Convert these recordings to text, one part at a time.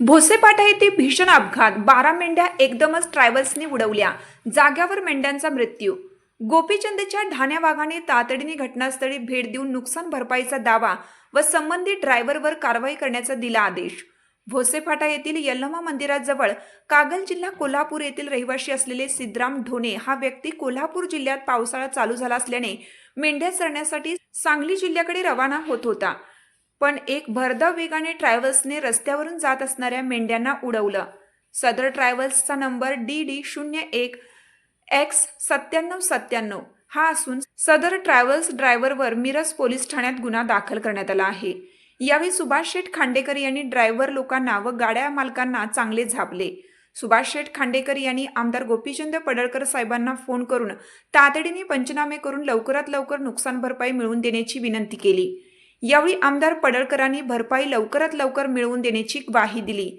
भोसेपाटा येथे भीषण अपघात. बारा मेंढ्या एकदमच ट्रायव्हल्सने उडवल्या. जाग्यावर मेंढ्यांचा मृत्यू. गोपीचंदच्या ढाण्या वाघाने तातडीने घटनास्थळी भेट देऊन नुकसान भरपाईचा दावा व संबंधित ड्रायव्हरवर कारवाई करण्याचा दिला आदेश. भोसेफाटा येथील यल्लमा मंदिराजवळ कागल जिल्हा कोल्हापूर येथील रहिवासी असलेले सिद्धराम ढोणे हा व्यक्ती कोल्हापूर जिल्ह्यात पावसाळा चालू झाला असल्याने मेंढ्या चरण्यासाठी सांगली जिल्ह्याकडे रवाना होत होता. पण एक भरधाव वेगाने ट्रॅव्हल्सने रस्त्यावरून जात असणाऱ्या मेंढ्यांना उडवलं. सदर ट्रॅव्हल्सचा नंबर डी डी शून्य एक एक्स सत्त्याण्णव सत्त्याण्णव हा असून सदर ट्रॅव्हल्स ड्रायव्हरवर मिरज पोलीस ठाण्यात गुन्हा दाखल करण्यात आला आहे. यावेळी सुभाष शेठ खांडेकर यांनी ड्रायव्हर लोकांना व गाड्या मालकांना चांगले झापले. सुभाष शेठ खांडेकर यांनी आमदार गोपीचंद पडळकर साहेबांना फोन करून तातडीने पंचनामे करून लवकरात लवकर नुकसान भरपाई मिळवून देण्याची विनंती केली. यावेळी आमदार पडळकरांनी भरपाई लवकरात लवकर मिळवून देण्याची ग्वाही दिली.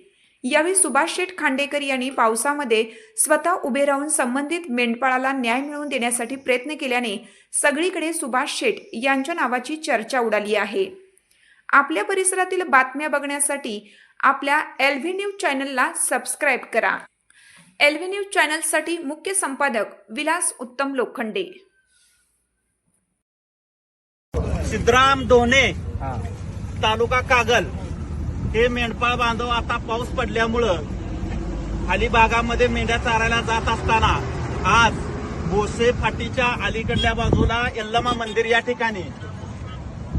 यावेळी सुभाष शेठ खांडेकर यांनी पावसामध्ये स्वतः उभे राहून संबंधित मेंढपाळाला न्याय मिळवून देण्यासाठी प्रयत्न केल्याने सगळीकडे सुभाष शेठ यांच्या नावाची चर्चा उडाली आहे. आपल्या परिसरातील बातम्या बघण्यासाठी आपल्या एल व्ही न्यूज चॅनलला सबस्क्राईब करा. एल व्ही न्यूज चॅनलसाठी मुख्य संपादक विलास उत्तम लोखंडे. सिद्धराम दोने तालुका कागल हे मेंढपाळ बांधव आता पाऊस पडल्यामुळं खाली भागामध्ये मेंढ्या चारायला जात असताना आज भोसे फाटीच्या अलीकडल्या बाजूला यल्लमा मंदिर या ठिकाणी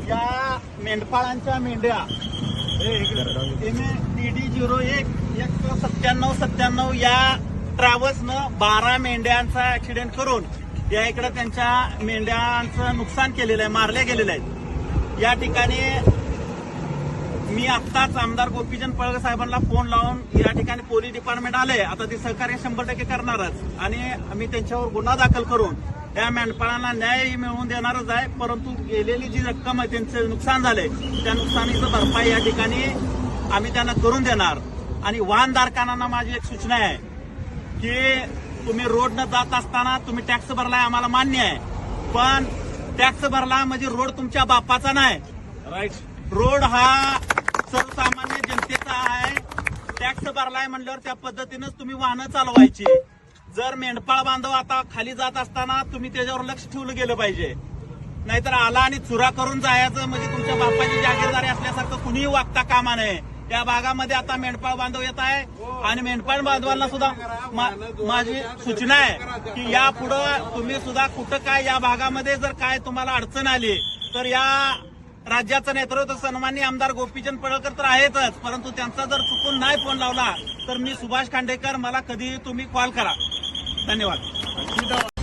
या मेंढपाळांच्या मेंढ्या डी झिरो एक एक सत्त्याण्णव सत्त्याण्णव या ट्रॅव्हल्सनं बारा मेंढ्यांचा ऍक्सिडेंट करून या इकडे त्यांच्या मेंढ्यांचं नुकसान केलेलं आहे मारल्या गेलेल्या आहेत या ठिकाणी मी आत्ताच आमदार गोपीचंद पळगे साहेबांना फोन लावून या ठिकाणी पोलीस डिपार्टमेंट आले. आता ते सहकार्य शंभर टक्के करणारच. आणि आम्ही त्यांच्यावर गुन्हा दाखल करून त्या मेंढपाळांना न्याय मिळवून देणारच आहे. परंतु गेलेली जी रक्कम आहे त्यांचं नुकसान झालंय. त्या नुकसानीचं भरपाई या ठिकाणी आम्ही त्यांना करून देणार. आणि वाहनधारकांना माझी एक सूचना आहे की तुम्ही रोडनं जात असताना तुम्ही टॅक्स भरलाय आम्हाला मान्य आहे. पण टॅक्स भरला म्हणजे रोड तुमच्या बापाचा नाही. राईट रोड हा सर्वसामान्य जनतेचा आहे. टॅक्स भरलाय म्हणल्यावर त्या पद्धतीनंच तुम्ही वाहनं चालवायची. जर मेंढपाळ बांधव आता खाली जात असताना तुम्ही त्याच्यावर लक्ष ठेवलं गेलं पाहिजे. नाहीतर आला आणि चुरा करून जायचं म्हणजे तुमच्या बापाची जागीरदारी असल्यासारखं कुणीही वागता कामा नये. त्या भागामध्ये आता मेंढपाळ बांधव येत आहे. आणि मेंढपाळ बांधवांना सुद्धा माझी सूचना आहे की यापुढं तुम्ही सुद्धा कुठं काय या भागामध्ये जर काय तुम्हाला अडचण आली तर या राज्याचं नेतृत्व सन्मान्य आमदार गोपीचंद पडळकर तर आहेतच. परंतु त्यांचा जर चुकून नाही फोन लावला तर मी सुभाष खांडेकर मला कधीही तुम्ही कॉल करा. धन्यवाद.